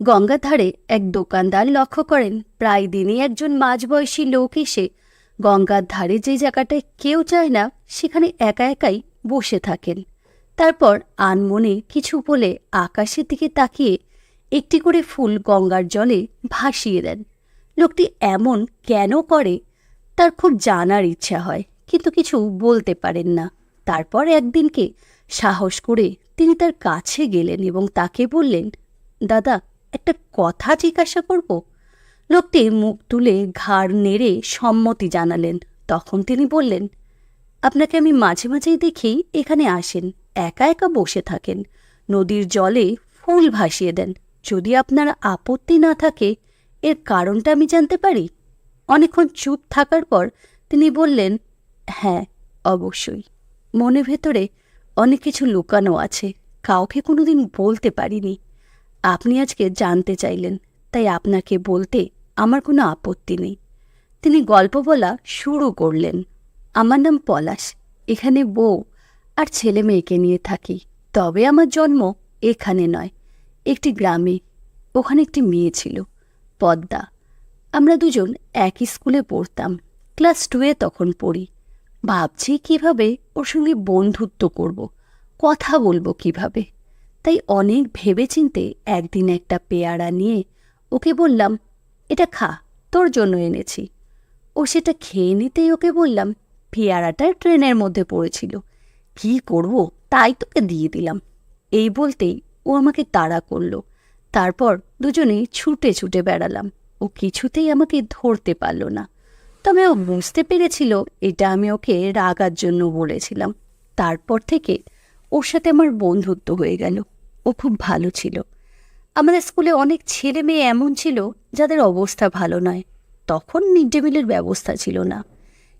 গঙ্গার ধারে এক দোকানদার লক্ষ্য করেন, প্রায় দিনই একজন মাঝবয়সী লোক এসে গঙ্গার ধারে যে জায়গাটায় কেউ চায় না, সেখানে একা একাই বসে থাকেন। তারপর আনমনে কিছু বলে আকাশের দিকে তাকিয়ে একটি করে ফুল গঙ্গার জলে ভাসিয়ে দেন। লোকটি এমন কেন করে, তার খুব জানার ইচ্ছা হয়, কিন্তু কিছু বলতে পারেন না। তারপর একদিনকে সাহস করে তিনি তার কাছে গেলেন এবং তাকে বললেন, দাদা একটা কথা জিজ্ঞাসা করব? লোকটি মুখ তুলে ঘাড় নেড়ে সম্মতি জানালেন। তখন তিনি বললেন, আপনাকে আমি মাঝে মাঝেই দেখি এখানে আসেন, একা একা বসে থাকেন। নদীর জলে ফুল ভাসিয়ে দেন। যদি আপনার আপত্তি না থাকে, এর কারণটা আমি জানতে পারি। অনেকক্ষণ চুপ থাকার পর তিনি বললেন হ্যাঁ অবশ্যই। মনে ভেতরে অনেক কিছু লুকানো আছে। কাউকে কোনোদিন বলতে পারিনি। আপনি আজকে জানতে চাইলেন, তাই আপনাকে বলতে আমার কোনো আপত্তি নেই। তিনি গল্প বলা শুরু করলেন। আমার নাম পলাশ, এখানে বউ আর ছেলে মেয়েকে নিয়ে থাকি। তবে আমার জন্ম এখানে নয়, একটি গ্রামে। ওখানে একটি মেয়ে ছিল, পদ্মা। আমরা দুজন একই স্কুলে পড়তাম, ক্লাস টুয়ে তখন পড়ি। ভাবছি কীভাবে ওর সঙ্গে বন্ধুত্ব করব, কথা বলব কীভাবে। তাই অনেক ভেবেচিন্তে একদিন একটা পেয়ারা নিয়ে ওকে বললাম, এটা খা, তোর জন্য এনেছি। ও সেটা খেয়ে নিতেই ওকে বললাম, পেয়ারাটা ট্রেনের মধ্যে পড়েছিল, কি করব তাই তোকে দিয়ে দিলাম। এই বলতেই ও আমাকে তাড়া করল। তারপর দুজনেই ছুটে ছুটে বেড়ালাম। ও কিছুতেই আমাকে ধরতে পারল না। তবে ও বুঝতে পেরেছিল এটা আমি ওকে রাগার জন্য বলেছিলাম। তারপর থেকে ওর সাথে আমার বন্ধুত্ব হয়ে গেল। ও খুব ভালো ছিল। আমাদের স্কুলে অনেক ছেলে মেয়ে এমন ছিল যাদের অবস্থা ভালো নয়। তখন মিড ডে মিলের ব্যবস্থা ছিল না।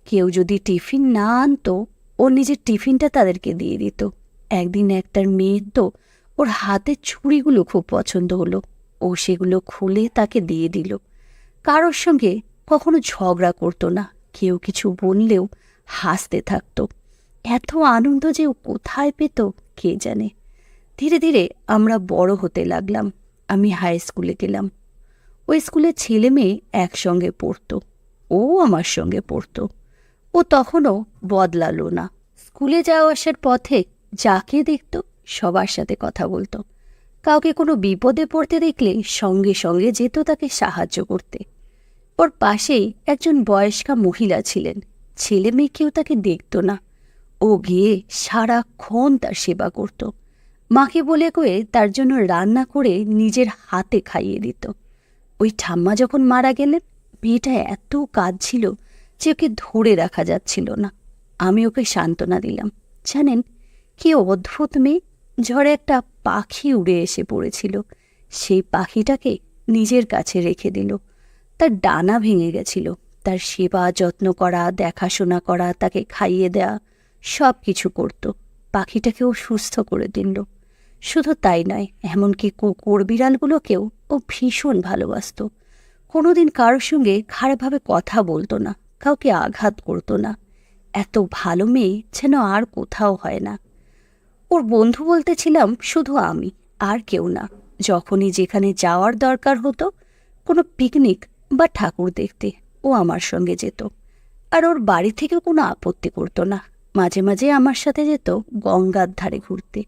কেউ যদি টিফিন না আনতো, ও নিজের টিফিনটা তাদেরকে দিয়ে দিত। একদিন একটার মেয়ের তো ওর হাতের ছুরিগুলো খুব পছন্দ হলো। ও সেগুলো খুলে তাকে দিয়ে দিল। কারোর সঙ্গে কখনো ঝগড়া করতো না। কেউ কিছু বললেও হাসতে থাকতো। এত আনন্দ যে ও কোথায় পেত, কে জানে। ধীরে ধীরে আমরা বড় হতে লাগলাম। আমি হাই স্কুলে গেলাম। ওই স্কুলে ছেলে মেয়ে একসঙ্গে পড়তো। ও আমার সঙ্গে পড়তো। ও তখনও বদলালো না। স্কুলে যাওয়া আসার পথে যাকে দেখত সবার সাথে কথা বলতো। কাউকে কোনো বিপদে পড়তে দেখলে সঙ্গে সঙ্গে যেত তাকে সাহায্য করতে। ওর পাশেই একজন বয়স্কা মহিলা ছিলেন। ছেলে মেয়ে কেউ তাকে দেখত না। ও গিয়ে সারাক্ষণ তার সেবা করত। মাকে বলে কয়ে তার জন্য রান্না করে নিজের হাতে খাইয়ে দিত। ওই ঠাম্মা যখন মারা গেলেন, মেয়েটা এত কাজ ছিল যে ওকে ধরে রাখা যাচ্ছিল না। আমি ওকে সান্ত্বনা দিলাম। জানেন, কি অদ্ভুত মেয়ে। ঝড়ে একটা পাখি উড়ে এসে পড়েছিল। সেই পাখিটাকে নিজের কাছে রেখে দিল। তার ডানা ভেঙে গেছিল। তার সেবা, যত্ন করা, দেখাশোনা করা, তাকে খাইয়ে দেয়া সব কিছু করত পাখিটাকেও সুস্থ করে দিল। শুধু তাই নয়, এমনকি কুকুর বিড়ালগুলোকেও ও ভীষণ ভালোবাসত। কোনোদিন কারোর সঙ্গে খারাপভাবে কথা বলতো না, কাউকে আঘাত করতো না। এত ভালো মেয়ে যেন আর কোথাও হয় না। ওর বন্ধু বলতে ছিলাম শুধু আমি, আর কেউ না। যখনই যেখানে যাওয়ার দরকার হতো, কোনো পিকনিক বা ঠাকুর দেখতে, ও আমার সঙ্গে যেত। আর ওর বাড়ি থেকে কোনো আপত্তি করতো না। মাঝে মাঝে আমার সাথে যেত গঙ্গার ধারে ঘুরতে।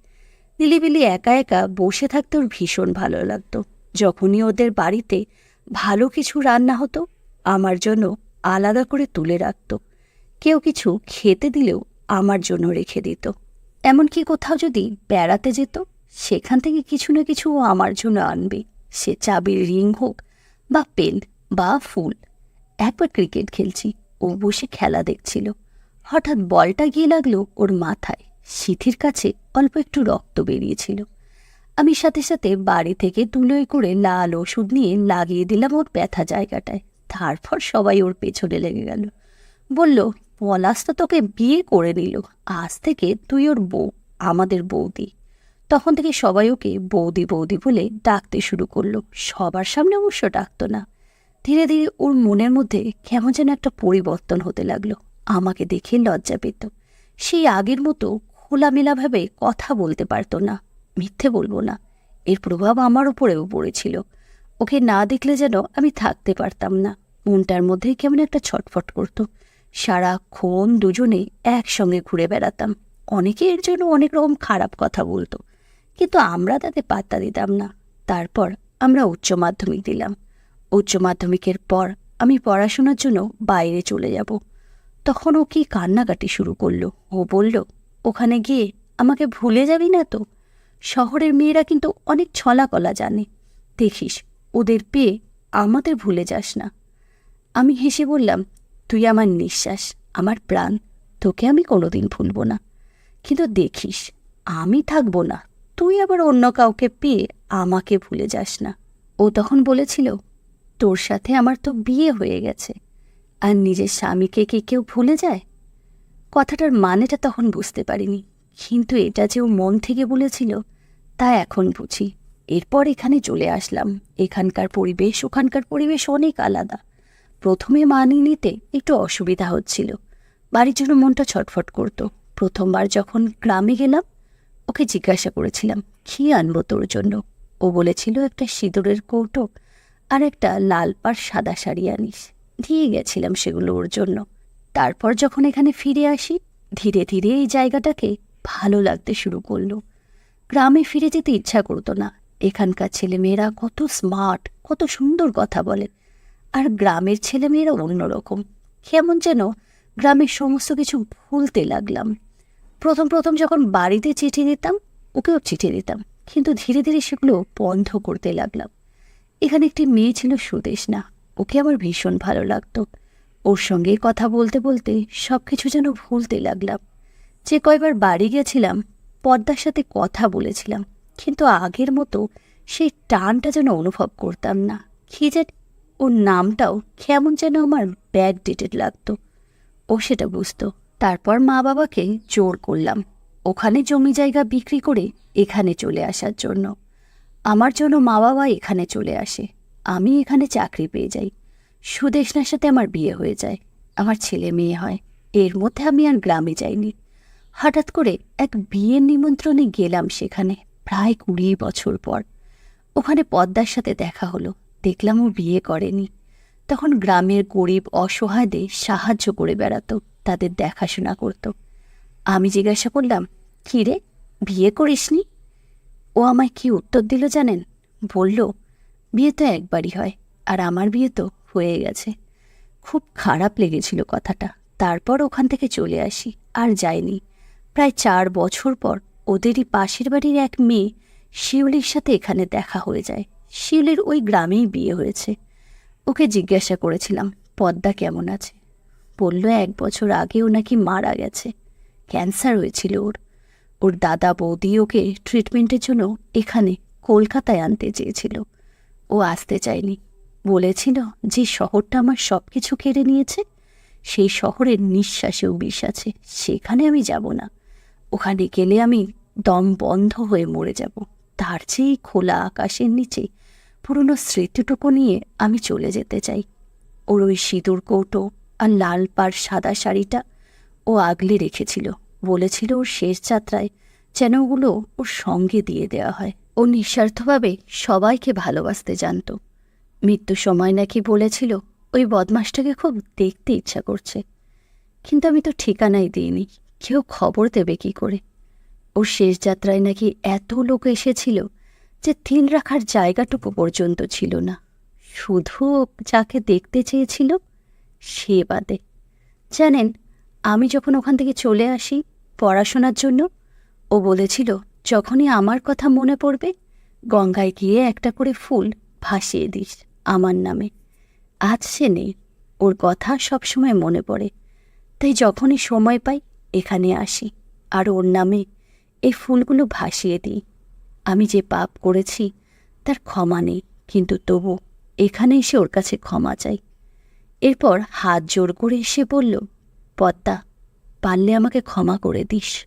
নিলিবিলি একা একা বসে থাকতে ওর ভীষণ ভালো লাগতো। যখনই ওদের বাড়িতে ভালো কিছু রান্না হতো, আমার জন্য আলাদা করে তুলে রাখত। কেউ কিছু খেতে দিলেও আমার জন্য রেখে দিত। এমনকি কোথাও যদি বেড়াতে যেত, সেখান থেকে কিছু না কিছু আমার জন্য আনবে। সে চাবির রিং হোক বা পেন বা ফুল। একবার ক্রিকেট খেলছি, ও বসে খেলা দেখছিল। হঠাৎ বলটা গিয়ে লাগল ওর মাথায়। সিথির কাছে অল্প একটু রক্ত বেরিয়েছিল। আমি সাথে সাথে বাড়ি থেকে তুলোয় করে লাল ওষুধ নিয়ে লাগিয়ে দিলাম ওর ব্যথা জায়গাটায়। তারপর সবাই ওর পেছনে লেগে গেল। বলল, পলাশ তো তোকে বিয়ে করে নিল। আজ থেকে তুই ওর বউ, আমাদের বৌদি। তখন থেকে সবাই ওকে বৌদি বৌদি বলে ডাকতে শুরু করল। সবার সামনে অবশ্য ডাকতো না। ধীরে ধীরে ওর মনের মধ্যে কেমন যেন একটা পরিবর্তন হতে লাগল। আমাকে দেখে লজ্জা পেত। সেই আগের মতো খোলামেলাভাবে কথা বলতে পারতো না, মিথ্যে বলব না। এর প্রভাব আমার উপরেও পড়েছিল। ওকে না দেখলে যেন আমি থাকতে পারতাম না। মনটার মধ্যে কেমন একটা ছটফট করতো। সারাক্ষণ দুজনে একসঙ্গে ঘুরে বেড়াতাম। অনেকে এর জন্য অনেক রকম খারাপ কথা বলতো। কিন্তু আমরা তাতে পাত্তা দিতাম না। তারপর আমরা উচ্চ মাধ্যমিক দিলাম। উচ্চ মাধ্যমিকের পর আমি পড়াশোনার জন্য বাইরে চলে যাব। তখন ও কি কান্নাকাটি শুরু করল? ও বলল, ওখানে গিয়ে আমাকে ভুলে যাবি না তো? শহরের মেয়েরা কিন্তু অনেক ছলাকলা জানে। দেখিস, ওদের পেয়ে আমাদের ভুলে যাস না। আমি হেসে বললাম, তুই আমার নিঃশ্বাস, আমার প্রাণ, তোকে আমি কোনোদিন ভুলব না। কিন্তু দেখিস, আমি থাকব না। তুই আবার অন্য কাউকে পেয়ে আমাকে ভুলে যাস না। ও তখন বলেছিল, তোর সাথে আমার তো বিয়ে হয়ে গেছে। আর নিজের স্বামীকে কি কেউ ভুলে যায়? কথাটার মানেটা তখন বুঝতে পারিনি। কিন্তু এটা যে ও মন থেকে বলেছিল, তা এখন বুঝি। এরপর এখানে চলে আসলাম। এখানকার পরিবেশ, ওখানকার পরিবেশ অনেক আলাদা। প্রথমে মানিয়ে নিতে একটু অসুবিধা হচ্ছিল। বাড়ির জন্য মনটা ছটফট করত। প্রথমবার যখন গ্রামে গেলাম, ওকে জিজ্ঞাসা করেছিলাম, কী আনব তোর জন্য? ও বলেছিল, একটা সিঁদুরের কৌটো আর একটা লাল পাড় সাদা শাড়ি আনিস। দিয়ে গেছিলাম সেগুলো ওর জন্য। তারপর যখন এখানে ফিরে আসি, ধীরে ধীরে এই জায়গাটাকে ভালো লাগতে শুরু করল। গ্রামে ফিরে যেতে ইচ্ছা করতো না। এখানকার ছেলেমেয়েরা কত স্মার্ট, কত সুন্দর কথা বলে। আর গ্রামের ছেলেমেয়েরা অন্যরকম। কেমন যেন গ্রামের সমস্ত কিছু ভুলতে লাগলাম। প্রথম প্রথম যখন বাড়িতে চিঠি দিতাম, ওকেও চিঠি দিতাম। কিন্তু ধীরে ধীরে সেগুলো বন্ধ করতে লাগলাম। এখানে একটি মেয়ে ছিল সুদেশনা ওকে আমার ভীষণ ভালো লাগতো। ওর সঙ্গে কথা বলতে বলতে সব কিছু যেন ভুলতে লাগলাম। যে কয়বার বাড়ি গেছিলাম, পদ্মার সাথে কথা বলেছিলাম, কিন্তু আগের মতো সেই টানটা যেন অনুভব করতাম না। কি যে ওর নামটাও কেমন যেন আমার ব্যাক ডেটেড লাগতো। ও সেটা বুঝতো। তারপর মা বাবাকে জোর করলাম, ওখানে জমি জায়গা বিক্রি করে এখানে চলে আসার জন্য। আমার জন্য মা বাবা এখানে চলে আসে। আমি এখানে চাকরি পেয়ে যাই। সুদেশনার সাথে আমার বিয়ে হয়ে যায়। আমার ছেলে মেয়ে হয়। এর মধ্যে আমি আর গ্রামে যাইনি। হঠাৎ করে এক বিয়ের নিমন্ত্রণে গেলাম সেখানে প্রায় কুড়ি বছর পর। ওখানে পদ্মার সাথে দেখা হলো। দেখলাম ও বিয়ে করেনি। তখন গ্রামের গরিব অসহায়দের সাহায্য করে বেড়াতো, তাদের দেখাশোনা করত। আমি জিজ্ঞাসা করলাম, কী রে, বিয়ে করিসনি? ও আমায় কি উত্তর দিল জানেন? বলল বিয়ে তো একবারই হয়, আর আমার বিয়ে তো হয়ে গেছে। খুব খারাপ লেগেছিল কথাটা। তারপর ওখান থেকে চলে আসি, আর যাইনি। প্রায় চার বছর পর ওদেরই পাশের বাড়ির এক মেয়ে শিউলির সাথে এখানে দেখা হয়ে যায়। শিউলির ওই গ্রামেই বিয়ে হয়েছে। ওকে জিজ্ঞাসা করেছিলাম, পদ্মা কেমন আছে? বলল, এক বছর আগে ও নাকি মারা গেছে। ক্যান্সার হয়েছিল ওর। ওর দাদা বৌদি ওকে ট্রিটমেন্টের জন্য এখানে কলকাতায় আনতে চেয়েছিল। ও আসতে চায়নি। বলেছিল, যে শহরটা আমার সব কিছু কেড়ে নিয়েছে, সেই শহরের নিঃশ্বাসেও বিষ আছে, সেখানে আমি যাব না। ওখানে গেলে আমি দম বন্ধ হয়ে মরে যাব। তার চেয়ে খোলা আকাশের নিচে পুরনো স্মৃতিটুকু নিয়ে আমি চলে যেতে চাই। ওর ওই সিঁদুর কৌটো আর লাল পাড় সাদা শাড়িটা ও আগলে রেখেছিল। বলেছিল ওর শেষ যাত্রায় যেন ওগুলো ওর সঙ্গে দিয়ে দেওয়া হয়। ও নিঃস্বার্থভাবে সবাইকে ভালোবাসতে জানত। মৃত্যু সময় নাকি বলেছিল, ওই বদমাসটাকে খুব দেখতে ইচ্ছা করছে। কিন্তু আমি তো ঠিকানাই দিইনি, কেউ খবর দেবে কি করে? ওর শেষ যাত্রায় নাকি এত লোক এসেছিল যে তিল রাখার জায়গাটুকু পর্যন্ত ছিল না। শুধু যাকে দেখতে চেয়েছিল, সে বাদে। জানেন, আমি যখন ওখান থেকে চলে আসি পড়াশোনার জন্য, ও বলেছিল যখনই আমার কথা মনে পড়বে, গঙ্গায় গিয়ে একটা করে ফুল ভাসিয়ে দিস আমার নামে। আজ সে নেই, ওর কথা সবসময় মনে পড়ে। তাই যখনই সময় পাই, এখানে আসি আর ওর নামে এই ফুলগুলো ভাসিয়ে দিই। আমি যে পাপ করেছি, তার ক্ষমা নেই, কিন্তু তবু এখানে এসে ওর কাছে ক্ষমা চাই। এরপর হাত জোর করে এসে বলল, পদ্মা, পারলে আমাকে ক্ষমা করে দিস।